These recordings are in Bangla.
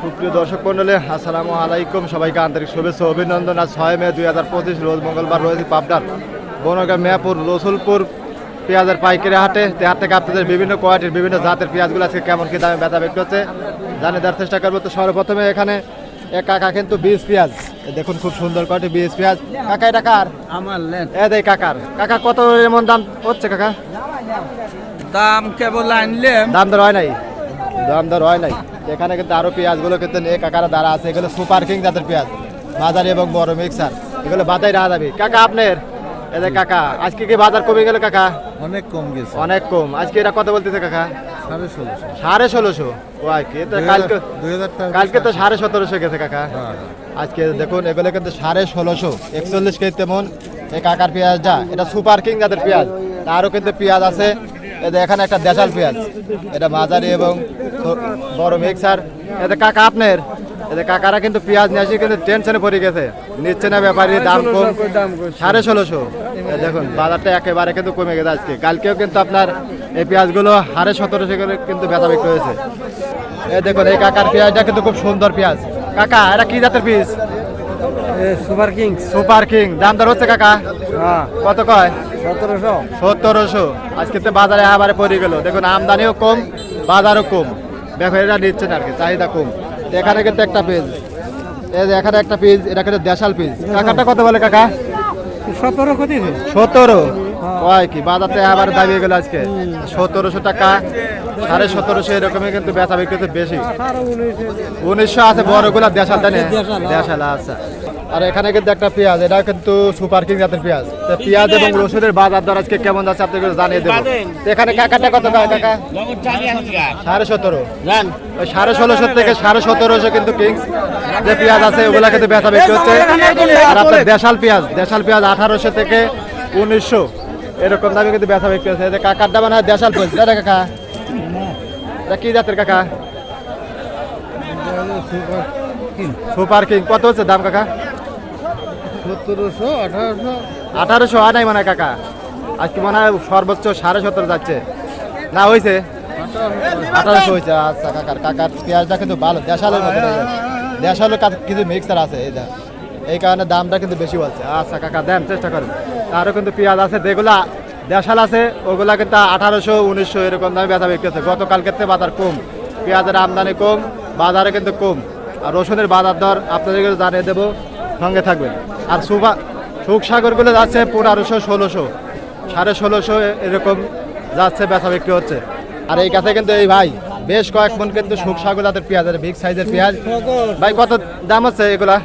সুপ্রিয় দর্শক মন্ডলী আসসালামু আলাইকুম। সবাইকে আন্তরিক শুভেচ্ছা অভিনন্দন। আজ ছয় মে দুই হাজার পঁচিশ রোজ মঙ্গলবার রয়েছে পাবনার বনগা মেয়াপুর রসুলপুর পেঁয়াজের পাইকারি হাটে। তে হাট থেকে আপনাদের বিভিন্ন কোয়ালিটির বিভিন্ন জাতের পেঁয়াজগুলো আজকে কেমন কী দামে ব্যথা বিক্রি হচ্ছে জানিয়ে দেওয়ার চেষ্টা করব। তো সর্বপ্রথমে এখানে এ কাকা কিন্তু বীজ পেঁয়াজ। এ দেখুন খুব সুন্দর কোয়ালিটি বীজ পেঁয়াজ। কাকা এটা কার? আমার এ দেখ কাকার। কাকা কত এমন দাম হচ্ছে কাকা? দাম কেবল আনলে দাম দর হয় নাই? দাম দর হয় নাই। এখানে কিন্তু আরও পেঁয়াজগুলো কিন্তু নেই কাকারা দ্বারা আছে। এগুলো সুপার কিং জাতের পেঁয়াজ মাঝারি এবং বড় মিক্সার এগুলো বাজারে রাখা যাবে। কাকা আপনার? যে কাকা আজকে কি বাজার কমে গেল কাকা? অনেক কম গেছে। অনেক কম। আজকে এটা কত বলতেছে কাকা? সাড়ে ষোলোশো। সাড়ে ষোলোশো? ও আর তো কালকে তো সাড়ে সতেরোশো গেছে কাকা। হ্যাঁ। আজকে দেখুন এগুলো কিন্তু সাড়ে ষোলোশো। একচল্লিশ কেজি তেমন। এই কাকার পেঁয়াজটা এটা সুপার কিং জাতের পেঁয়াজ। তারও কিন্তু পেঁয়াজ আছে। এটা এখানে একটা দেশাল পেঁয়াজ। এটা মাঝারি এবং বড় মিক্সার এতে কাকা আপনার? এতে কাকারা কিন্তু পেঁয়াজ নিয়ে আসি কিন্তু টেনশনে পড়ে গেছে। নিচ্ছে না ব্যাপারী দাম কম। সাড়ে ষোলোশো। দেখুন বাজারটা একেবারে কিন্তু কমে গেছে আজকে। কালকেও কিন্তু আপনার এই পেঁয়াজগুলো সাড়ে সতেরোশো করে কিন্তু বেচা বিক্রি হয়েছে। এই দেখুন এই কাকার পেঁয়াজটা কিন্তু খুব সুন্দর পেঁয়াজ। কাকা এটা কি জাতের piece super kings super king. দাম দর হচ্ছে কাকা? হ্যাঁ। কত কয়? সতেরোশো। সত্তরশো আজকে তো বাজারে আবারে পড়ে গেল। দেখুন আমদানিও কম বাজারও কম। ব্যাপারীরা নিচ্ছেন আর কি চাহিদা কম। এখানে কিন্তু একটা পেজ। এই যে এখানে একটা পিস এটা কিন্তু দেশাল পিস কাকাটা কত বলে কাকা? সতেরো কোটি সতেরো? কয় কি বাজারতে আবার দাবিয়ে গেল আজকে। সতেরোশো টাকা সাড়ে সতেরোশো এরকমই কিন্তু বেচা বিক্রি বেশি। উনিশশো আছে বড়গুলা দেশাল তাই না? দেশাল আচ্ছা। আর এখানে কিন্তু একটা পেঁয়াজ এটা কিন্তু সুপার কিং জাতের পেঁয়াজ। তো পেঁয়াজ এবং রসুনের বাজার দর আজকে কেমন যাচ্ছে আপনাকে জানিয়ে দেবো। তো এখানে কাকাটা কত কাকা? সাড়ে সতেরো। ওই সাড়ে ষোলোশো থেকে সাড়ে সতেরোশো কিন্তু কিংস। যে পেঁয়াজ আছে ওগুলা কিন্তু বেচা বিক্রি হচ্ছে। আর আপনার দেশাল পেঁয়াজ দেশাল পেঁয়াজ আঠারোশো থেকে উনিশশো। এরকম দামে কিন্তু বেচা বিক্রি হচ্ছে। এই যে কাকার দাম হয় দেশাল পেঁয়াজ কাকা? এটা কি জাতের কাকা? Super king. কত হচ্ছে দাম কাকা? আঠারোশো। হয় নাই মনে হয় কাকা। আজকে মনে হয় সর্বোচ্চ সাড়ে যাচ্ছে। না হয়েছে আঠারোশো হয়েছে আচ্ছা কাকার কাকার পেঁয়াজটা কিন্তু ভালো। দেশালের মতো দেশালের কাছে মিক্সার আছে, এই এই কারণে দামটা কিন্তু বেশি বলছে। আচ্ছা কাকা, দেন, চেষ্টা করেন। আরও কিন্তু পেঁয়াজ আছে, যেগুলা দেশাল আছে, ওগুলা কিন্তু আঠারোশো, উনিশশো এরকম দামে বিক্রি হচ্ছে। গতকালকের থেকে বাজার কম। পেঁয়াজের আমদানি কম, বাজারে কিন্তু কম। আর রসুনের বাজার দর আপনাদেরকে জানিয়ে দেবো। সঙ্গে থাকবেন। আর সুপা সুখসাগরগুলো যাচ্ছে পনেরোশো ষোলোশো। সাড়ে ষোলোশো এরকম যাচ্ছে বেচা বিক্রি হচ্ছে। আর এই কাছে কিন্তু এই ভাই বেশ কয়েক মন কিন্তু সুখ সুখসাগর জাতের পেঁয়াজের বিগ সাইজের পেঁয়াজ। ভাই কত দাম হচ্ছে এগুলা?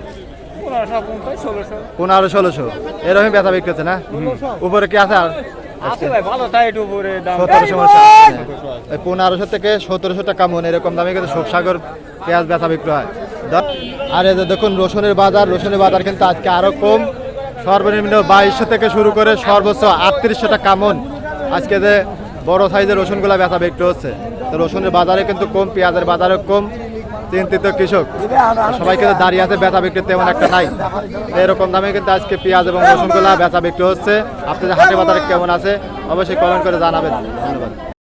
পনেরো ষোলোশো। এরকম বেচা বিক্রি হচ্ছে না? উপরে কি আছে আর? পনেরোশো থেকে সতেরোশো টাকা মন এরকম দামে কিন্তু সুখসাগর পেঁয়াজ বেচা বিক্রি হয়। আর এই যে দেখুন, রসুনের বাজার রসুনের বাজার কিন্তু আজকে আরও কম। সর্বনিম্ন বাইশশো থেকে শুরু করে সর্বোচ্চ আটত্রিশশো টাকা মন আজকে যে বড় সাইজের রসুনগুলা বেচা বিক্রি হচ্ছে। তো রসুনের বাজারে কিন্তু কম, পেঁয়াজের বাজারে কম, চিন্তিত কৃষক। সবাই কিন্তু দাঁড়িয়ে আছে, বেচা বিক্রি তেমন একটা নাই। এরকম দামে কিন্তু আজকে পেঁয়াজ এবং রসুনগুলা বেচা বিক্রি হচ্ছে। আপনাদের হাটে বাজারে কেমন আছে, অবশ্যই কমেন্ট করে জানাবেন। ধন্যবাদ।